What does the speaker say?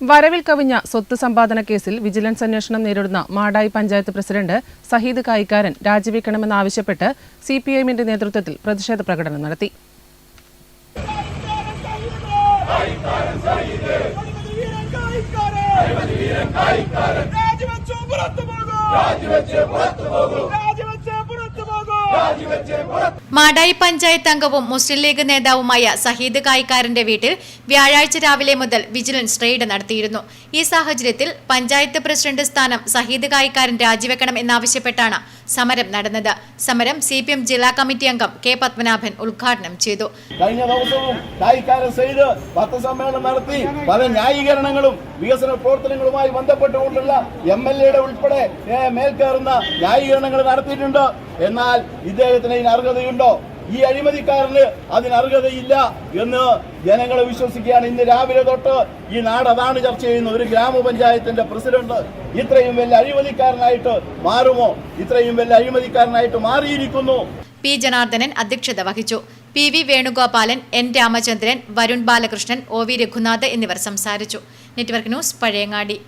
വരവിൽ കവിഞ്ഞ സ്വത്ത് സമ്പാദന കേസിൽ വിജിലൻസ് അന്വേഷണം നേരിടുന്ന മാടായി പഞ്ചായത്ത് പ്രസിഡന്റ് സഹീദ് കായിക്കാരൻ രാജിവെക്കണമെന്നാവശ്യപ്പെട്ട് സി പി ഐഎമ്മിന്റെ നേതൃത്വത്തിൽ പ്രതിഷേധ പ്രകടനം നടത്തി. മാടായി പഞ്ചായത്ത് അംഗവും മുസ്ലിം ലീഗ് നേതാവുമായ സഹീദ് കായിക്കാരന്റെ വീട്ടിൽ വ്യാഴാഴ്ച രാവിലെ മുതൽ വിജിലൻസ് റെയ്ഡ് നടത്തിയിരുന്നു. ഈ സാഹചര്യത്തിൽ പഞ്ചായത്ത് പ്രസിഡന്റ് സ്ഥാനം സഹീദ് കായിക്കാരൻ രാജിവെക്കണം എന്നാവശ്യപ്പെട്ടാണ് സമരം നടന്നത്. സമരം സി ജില്ലാ കമ്മിറ്റി അംഗം കെ പത്മനാഭൻ ഉദ്ഘാടനം ചെയ്തു. കഴിഞ്ഞ ദിവസവും കായിക്കാരൻ സെയ്ത് പത്രസമ്മേളനം നടത്തി. പല ന്യായീകരണങ്ങളും വികസന പ്രവർത്തനങ്ങളുമായി ബന്ധപ്പെട്ടുകൊണ്ടുള്ള എം എൽ എയുടെ ഉൾപ്പെടെ മേൽക്കേറുന്ന ന്യായീകരണങ്ങൾ നടത്തിയിട്ടുണ്ട്. എന്നാൽ ഇദ്ദേഹത്തിന് ഇതിന് അർഹതയുണ്ടോ? ഈ അഴിമതിക്കാരന് അതിന് അർഹതയില്ല എന്ന് ജനങ്ങളെ വിശ്വസിക്കുകയാണ്. ഇന്ന് രാവിലെ തൊട്ട് ഈ നാട് അതാണ് ചർച്ച ചെയ്യുന്നത്. ഒരു ഗ്രാമപഞ്ചായത്തിന്റെ പ്രസിഡന്റ് ഇത്രയും വലിയ അഴിമതിക്കാരനായിട്ട് മാറുമോ? ഇത്രയും വലിയ അഴിമതിക്കാരനായിട്ട് മാറിയിരിക്കുന്നു. പി. ജനാർദ്ദനൻ അധ്യക്ഷത വഹിച്ചു. P. V. Venugopalan N. Ramachandran Varun Balakrishnan O. V. Raghunath എന്നിവർ സംസാരിച്ചു. Network news Pazhayangadi.